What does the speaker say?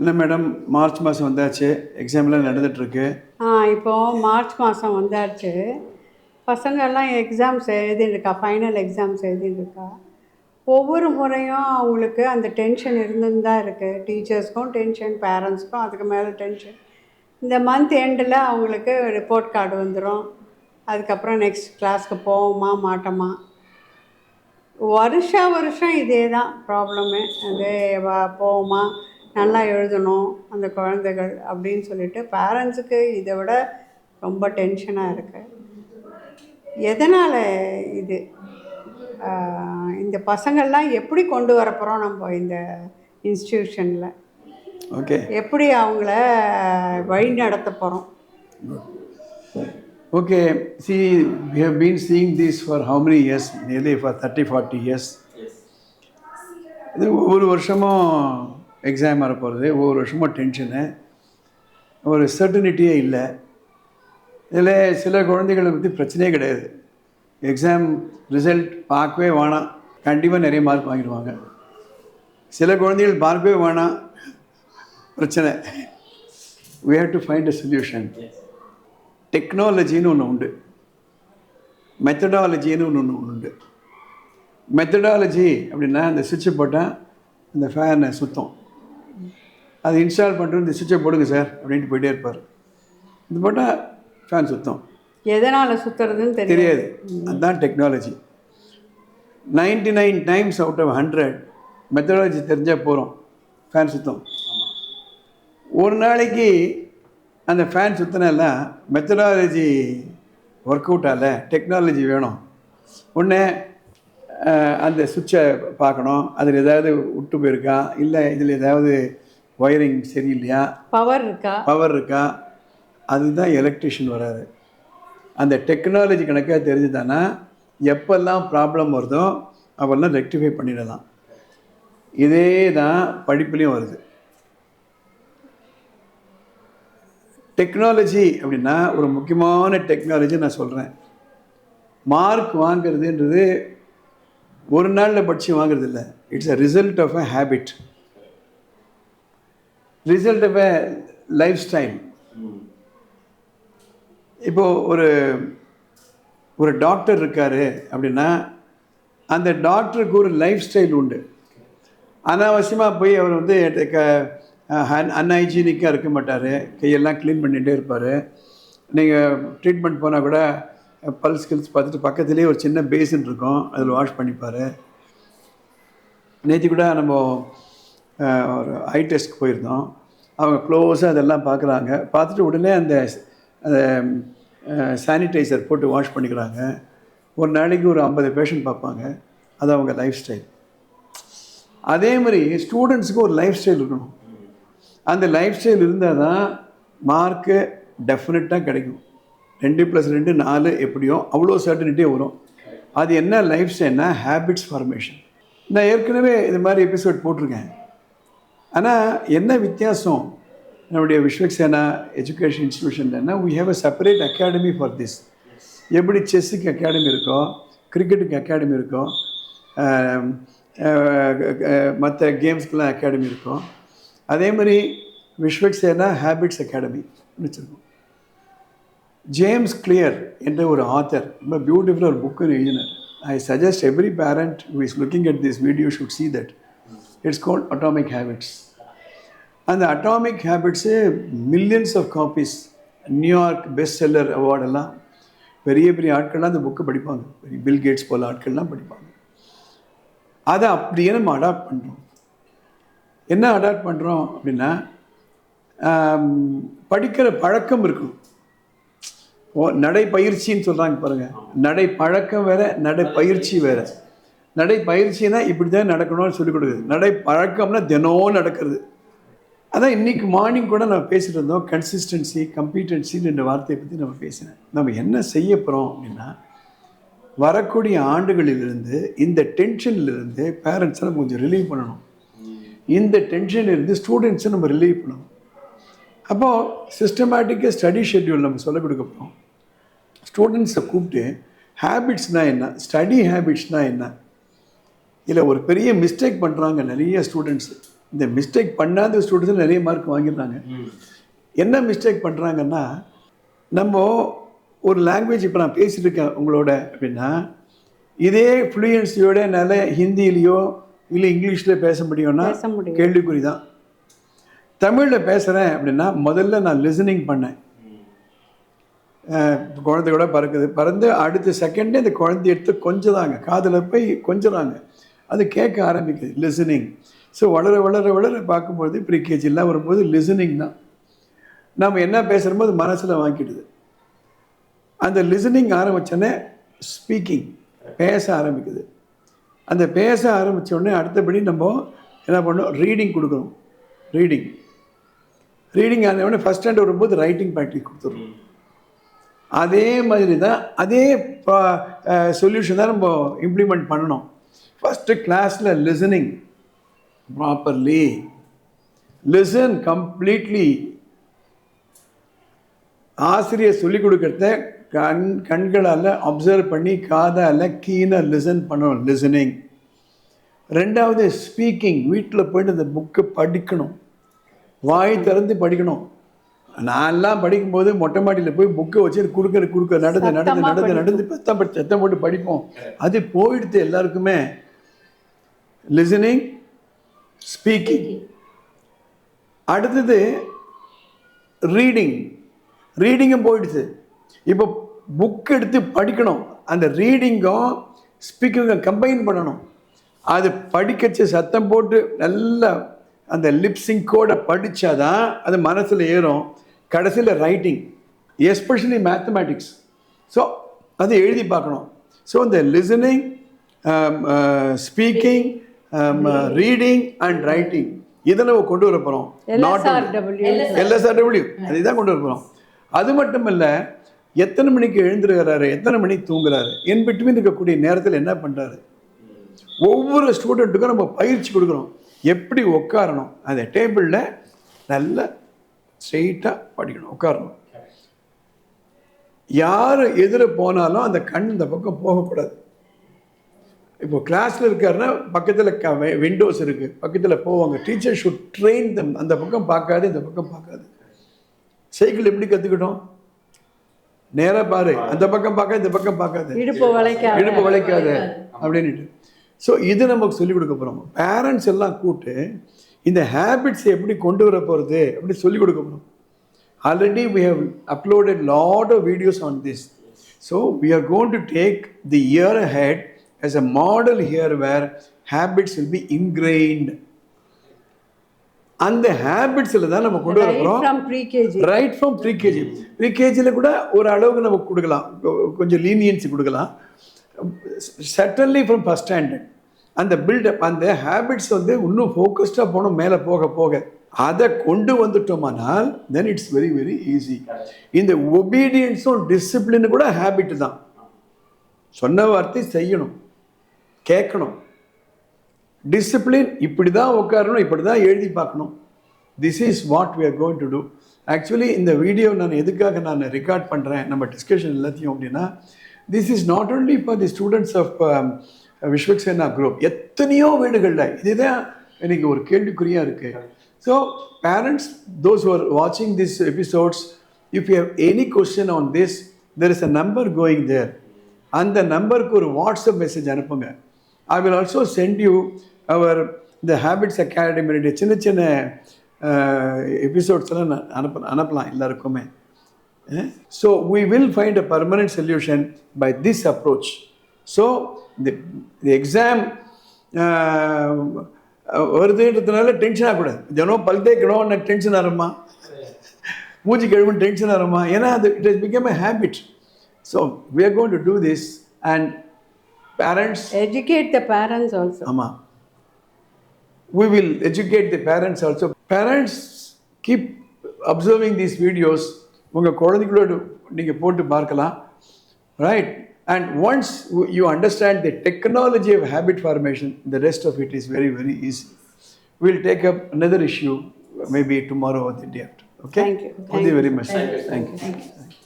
இல்லை madam March மாதம் வந்தாச்சு. எக்ஸாம்லாம் நடந்துகிட்ருக்கு ஆ இப்போது மார்ச் மாதம் வந்தாச்சு. பசங்க எல்லாம் எக்ஸாம்ஸ் எழுதிட்டுருக்கா ஃபைனல் எக்ஸாம்ஸ் எழுதிட்டுருக்கா. ஒவ்வொரு முறையும் அவங்களுக்கு அந்த டென்ஷன் இருந்துன்னு தான் இருக்குது டீச்சர்ஸ்க்கும் டென்ஷன் பேரண்ட்ஸ்க்கும் அதுக்கு மேலே டென்ஷன் இந்த மந்த் எண்டில் அவங்களுக்கு ரிப்போர்ட் கார்டு வந்துடும் அதுக்கப்புறம் நெக்ஸ்ட் கிளாஸ்க்கு போவோமா மாட்டோமா? வருஷ வருஷம் இதே தான் ப்ராப்ளமு அதே வா போவோமா? நல்லா எழுதணும் அந்த குழந்தைகள் அப்படின்னு சொல்லிட்டு பேரண்ட்ஸுக்கு இதை விட ரொம்ப டென்ஷனாக இருக்கு. எதனால் இது? இந்த பசங்கள்லாம் எப்படி கொண்டு வர போகிறோம் நம்ம இந்த இன்ஸ்டியூஷனில் ஓகே எப்படி அவங்கள வழி நடத்த போகிறோம் okay see we have been seeing this for how many years? Nearly for thirty forty years இது ஒவ்வொரு வருஷமும் எக்ஸாம் வரப்போகிறது ஒவ்வொரு வருஷமும் டென்ஷனு ஒரு சர்டனிட்டியே இல்லை. இதில் சில குழந்தைகளை பற்றி பிரச்சனையே கிடையாது. எக்ஸாம் ரிசல்ட் பார்க்கவே வேணாம். கண்டிப்பாக நிறைய மார்க் வாங்கிடுவாங்க. சில குழந்தைகள் பார்க்கவே வேணாம். பிரச்சனை. We have to find a solution. டெக்னாலஜின்னு ஒன்று உண்டு. மெத்தடாலஜின்னு ஒன்று ஒன்று உண்டு. மெத்தடாலஜி அப்படின்னா அந்த சுவிட்சை போட்டால் அந்த ஃபேனை சுத்தம். அது இன்ஸ்டால் பண்ணிட்டு இந்த சுவிட்சை போடுங்க சார் அப்படின்ட்டு போயிட்டே இருப்பார். இது போட்டால் ஃபேன் சுத்தம். எதனால் சுற்றுறதுன்னு தெரியாது. அதுதான் technology ninety nine times out of hundred methodology தெரிஞ்சால் போகிறோம் ஃபேன் சுத்தம். ஒரு நாளைக்கு அந்த ஃபேன் சுத்தினா மெத்தடாலஜி ஒர்க் அவுட் ஆகல டெக்னாலஜி வேணும் ஒன்று அந்த சுவிட்சை பார்க்கணும். அதில் ஏதாவது விட்டு போயிருக்கா? இல்லை இதில் ஏதாவது ஒயரிங் சரியில்லையா? பவர் இருக்கா? பவர் இருக்கா? அதுதான் எலக்ட்ரிஷியன் வராது அந்த டெக்னாலஜி கணக்காக தெரிஞ்சுதானா? எப்பெல்லாம் ப்ராப்ளம் வருதோ அவெல்லாம் ரெக்டிஃபை பண்ணிடலாம். இதே தான் படிப்புலேயும் வருது. டெக்னாலஜி அப்படின்னா ஒரு முக்கியமான டெக்னாலஜி நான் சொல்கிறேன் மார்க் வாங்குறதுன்றது ஒரு நாளில் படித்து வாங்குறது இல்லை it's a result of a habit result of a lifestyle இப்போது ஒரு ஒரு டாக்டர் இருக்கார் அப்படின்னா அந்த டாக்டருக்கு ஒரு லைஃப் ஸ்டைல் உண்டு. அனாவசியமாக போய் அவர் வந்து க அன்ஹைஜீனிக்காக இருக்க மாட்டார். கையெல்லாம் க்ளீன் பண்ணிகிட்டே இருப்பார். நீங்கள் ட்ரீட்மெண்ட் போனால் கூட பல்ஸ் கில்ஸ் பார்த்துட்டு பக்கத்துலேயே ஒரு சின்ன பேசின் இருக்கும். அதில் வாஷ் பண்ணிப்பார். நேற்று கூட நம்ம ஒரு ஐ டெஸ்ட் போயிருந்தோம். அவங்க க்ளோஸாக அதெல்லாம் பார்க்குறாங்க. பார்த்துட்டு உடனே அந்த சானிடைசர் போட்டு வாஷ் பண்ணிக்கிறாங்க. ஒரு நாளைக்கு ஒரு ஐம்பது பேஷண்ட் பார்ப்பாங்க. அது அவங்க லைஃப் ஸ்டைல் அதே மாதிரி ஸ்டூடெண்ட்ஸுக்கு ஒரு லைஃப் ஸ்டைல் இருக்கணும். அந்த லைஃப் ஸ்டைல் இருந்தால் தான் மார்க்கு டெஃபினட்டாக கிடைக்கும். ரெண்டு ப்ளஸ் ரெண்டு நாலு எப்படியோ அவ்வளோ சர்டனிட்டே வரும். அது என்ன லைஃப் ஸ்டைல்னால் ஹேபிட்ஸ் ஃபார்மேஷன் நான் ஏற்கனவே இது மாதிரி எபிசோட் போட்டிருக்கேன். ஆனால் என்ன வித்தியாசம்? நம்முடைய Vishwaksena education இன்ஸ்டியூஷன்லன்னா we have a separate academy for this எப்படி செஸ்ஸுக்கு அகாடமி இருக்கோ கிரிக்கெட்டுக்கு அகாடமி இருக்கோ மற்ற கேம்ஸ்க்கெலாம் அகாடமி இருக்கும் அதே மாதிரி விஸ்வக்சேனா ஹேபிட்ஸ் அகாடமி வச்சுருக்கோம். ஜேம்ஸ் கிளியர் என்ற ஒரு ஆத்தர் ரொம்ப பியூட்டிஃபுல்லாக ஒரு புக்கு எழுதினார். I suggest every parent who is looking at this video should see that it's called atomic habits அந்த atomic habits millions of copies New York best seller அவார்டெல்லாம் பெரிய பெரிய ஆட்கள்லாம் அந்த புக்கு படிப்பாங்க. பெரிய பில் கேட்ஸ் போல் ஆட்கள்லாம் படிப்பாங்க. அதை அப்படியே நம்ம அடாப்ட் பண்ணுறோம் என்ன அடாப்ட் பண்ணுறோம் அப்படின்னா படிக்கிற பழக்கம் இருக்கும். ஓ நடைப்பயிற்சின்னு சொல்கிறாங்க பாருங்கள் நடைப்பழக்கம் நடை நடைப்பயிற்சி வேறு. நடைப்பயிற்சினா இப்படி தான் நடக்கணும்னு சொல்லிக் கொடுக்குது. நடைப்பழக்கம்னா தினமும் நடக்கிறது. அதான் இன்னைக்கு மார்னிங் கூட நம்ம பேசிட்டு இருந்தோம். கன்சிஸ்டன்சி கம்பீட்டன்சின்னு ரெண்டு வார்த்தையை பற்றி நம்ம பேசினேன். நம்ம என்ன செய்ய போகிறோம் அப்படின்னா வரக்கூடிய ஆண்டுகளிலிருந்து இந்த டென்ஷன்லேருந்து பேரண்ட்ஸை நம்ம கொஞ்சம் ரிலீவ் பண்ணணும். இந்த டென்ஷன்லேருந்து ஸ்டூடெண்ட்ஸை நம்ம ரிலீவ் பண்ணணும். அப்போது சிஸ்டமேட்டிக்காக ஸ்டடி ஷெட்யூல் நம்ம சொல்லிக் கொடுக்க போகிறோம் ஸ்டூடெண்ட்ஸை கூப்பிட்டு ஹேபிட்ஸ்னால் என்ன? ஸ்டடி ஹேபிட்ஸ்னால் என்ன? இல்லை ஒரு பெரிய மிஸ்டேக் பண்ணுறாங்க நிறைய ஸ்டூடெண்ட்ஸு இந்த மிஸ்டேக் பண்ணாத ஸ்டூடெண்ட்ஸ் நிறைய மார்க் வாங்கிடுறாங்க. என்ன மிஸ்டேக் பண்ணுறாங்கன்னா நம்ம ஒரு லாங்குவேஜ் இப்போ நான் பேசிட்டு இருக்கேன் உங்களோட அப்படின்னா இதே ஃப்ளூயன்சியோட என்னால் ஹிந்திலேயோ இல்லை இங்கிலீஷில் பேச முடியும்னா கேள்விக்குறி தான் தமிழில் பேசுகிறேன் அப்படின்னா முதல்ல நான் லிசனிங் பண்ணேன். அஹ் குழந்தை கூட பறக்குது. பறந்து அடுத்த செகண்டே இந்த குழந்தைய எடுத்து கொஞ்சதாங்க காதில் போய் கொஞ்சறாங்க. அது கேட்க ஆரம்பிக்குது லிசனிங் ஸோ வளர வளர வளர பார்க்கும்போது ப்ரீகேஜிலாம் வரும்போது லிசனிங் தான். நம்ம என்ன பேசுகிறோமோ அது மனசில் வாங்கிடுது. அந்த லிசனிங் ஆரம்பித்தோடனே ஸ்பீக்கிங் பேச ஆரம்பிக்குது. அந்த பேச ஆரம்பித்தோடனே உடனே அடுத்தபடி நம்ம என்ன பண்ணோம் ரீடிங் கொடுக்கணும். ரீடிங் ரீடிங் ஆன உடனே ஃபஸ்ட் ஸ்டாண்டர்ட் வரும்போது ரைட்டிங் ப்ராக்டிஸ் கொடுத்துருவோம் அதே மாதிரி தான் அதே சொல்யூஷன் தான் நம்ம இம்ப்ளிமெண்ட் பண்ணணும். ஃபஸ்ட்டு கிளாஸில் லிசனிங் ப்ராப்பர்லி லிசன் கம்ப்ளீட்லி ஆசிரியர் சொல்லிக் கொடுக்கறத கண் கண்களால் அப்சர்வ் பண்ணி காதால் கீனாக லிசன் பண்ணணும் லிசனிங் ரெண்டாவது ஸ்பீக்கிங் வீட்டில் போயிட்டு அந்த புக்கை படிக்கணும். வாய் திறந்து படிக்கணும். நான்லாம் படிக்கும்போது மொட்டை மாடியில் போய் புக்கை வச்சு குறுக்க குறுக்க நடந்து நடந்து சத்தமா நடந்து நடந்து பத்தம் படி சத்தம் போட்டு படிப்போம். அது போயிடுது எல்லாருக்குமே. லிசனிங் ஸ்பீக்கிங் அடுத்தது ரீடிங் ரீடிங்கும் போயிடுச்சு. இப்போ புக் எடுத்து படிக்கணும். அந்த ரீடிங்கும் ஸ்பீக்கிங்கும் கம்பைன் பண்ணணும். அது படிக்கச்சு சத்தம் போட்டு நல்லா அந்த லிப்ஸிங்கோட படித்தாதான் அது மனசில் ஏறும். கடைசியில் ரைட்டிங் எஸ்பெஷலி மேத்தமேட்டிக்ஸ் ஸோ அது எழுதி பார்க்கணும். ஸோ இந்த listening speaking reading and writing இதை நம்ம கொண்டு வர போகிறோம் எல்எஸ்ஆர்டபிள்யூ அதுதான் கொண்டு வர போகிறோம் அது மட்டும் இல்லை எத்தனை மணிக்கு எழுந்திருக்கிறாரு எத்தனை மணிக்கு தூங்குறாரு என் பிட்வீன் இருக்கக்கூடிய நேரத்தில் என்ன பண்ணுறாரு ஒவ்வொரு ஸ்டூடெண்ட்டுக்கும் நம்ம பயிற்சி கொடுக்குறோம் எப்படி உட்காரணும் அந்த டேபிளில் நல்ல ஸ்ட்ரெயிட்டாக படிக்கணும் உட்காரணும் யார் எதிர போனாலும் அந்த கண் இந்த பக்கம் போகக்கூடாது. இப்போ கிளாஸில் இருக்காருன்னா பக்கத்தில் க விண்டோஸ் இருக்குது பக்கத்தில் போவாங்க. டீச்சர் ஷுட் ட்ரெயின் தம் அந்த பக்கம் பார்க்காது இந்த பக்கம் பார்க்காது. சைக்கிள் எப்படி கற்றுக்கிட்டோம் நேராக பாரு. அந்த பக்கம் பார்க்க இந்த பக்கம் பார்க்காது. இடுப்பு வளைக்காத. இடுப்பு வளைக்காத. அப்படின்னுட்டு. ஸோ இது நமக்கு சொல்லிக் கொடுக்க போகிறோம் பேரண்ட்ஸ் எல்லாம் கூட்டு இந்த ஹேபிட்ஸ் எப்படி கொண்டு வர போகிறது அப்படி சொல்லிக் கொடுக்க போகிறோம் already we have uploaded lot of videos on this. So we are going to take the year ahead as a model here where habits will be ingrained. அந்த ஹேபிட்ஸில் தான் நம்ம கொண்டு வர போகிறோம் from pre KG right from pre KG ப்ரீகேஜியில் கூட ஒரு அளவுக்கு நம்ம கொடுக்கலாம். கொஞ்சம் லீனியன்சி கொடுக்கலாம். சட்டன்லி ஃப்ரம் ஃபஸ்ட் ஸ்டாண்டர்ட் அந்த பில்டப் அந்த ஹேபிட்ஸ் வந்து இன்னும் ஃபோக்கஸ்டாக போகணும் மேலே போக போக. அதை கொண்டு வந்துட்டோமானால் then it's very very easy இந்த ஒபீடியன்ஸும் டிசிப்ளின் கூட ஹேபிட் தான். சொன்ன வார்த்தை செய்யணும். கேட்கணும். டிசிப்ளின் இப்படி தான் உட்காரணும் இப்படி தான் எழுதி பார்க்கணும். This is what we are going to do actually இந்த வீடியோ நான் எதுக்காக நான் ரெக்கார்ட் பண்ணுறேன் நம்ம டிஸ்கஷன் எல்லாத்தையும் அப்படின்னா this is not only for the students of Vishwaksena group எத்தனையோ வீடுகளில் இதுதான் எனக்கு ஒரு கேள்விக்குறியாக இருக்குது ஸோ பேரண்ட்ஸ் தோஸ் ஆர் வாட்சிங் this episodes if you have any question on this there is a number going there அந்த நம்பருக்கு ஒரு வாட்ஸ்அப் மெசேஜ் அனுப்புங்க. I will also send you our இந்த ஹேபிட்ஸ் அகாடமியுடைய சின்ன சின்ன uh, எபிசோட்ஸ்லாம் நான் அனுப்ப அனுப்பலாம் எல்லாருக்குமே. So we will find a permanent solution by this approach so the exam வருதுன்றதுனால tension ஆகக்கூடாது. தினம் பல் தேய்க்கணும் எனக்கு டென்ஷன் ஆகிறோமா மூச்சு கழுவுன்னு டென்ஷன் ஆகிறோமா ஏன்னா அது it is become a habit so we are going to do this and parents educate the parents also ஆமாம் we will educate the parents also parents keep observing these videos உங்கள் குழந்தைகளோடு நீங்கள் போட்டு பார்க்கலாம் right and once you understand the technology of habit formation the rest of it is very very easy we'll take up another issue maybe tomorrow or the day after okay Thank you. thank you very much thank you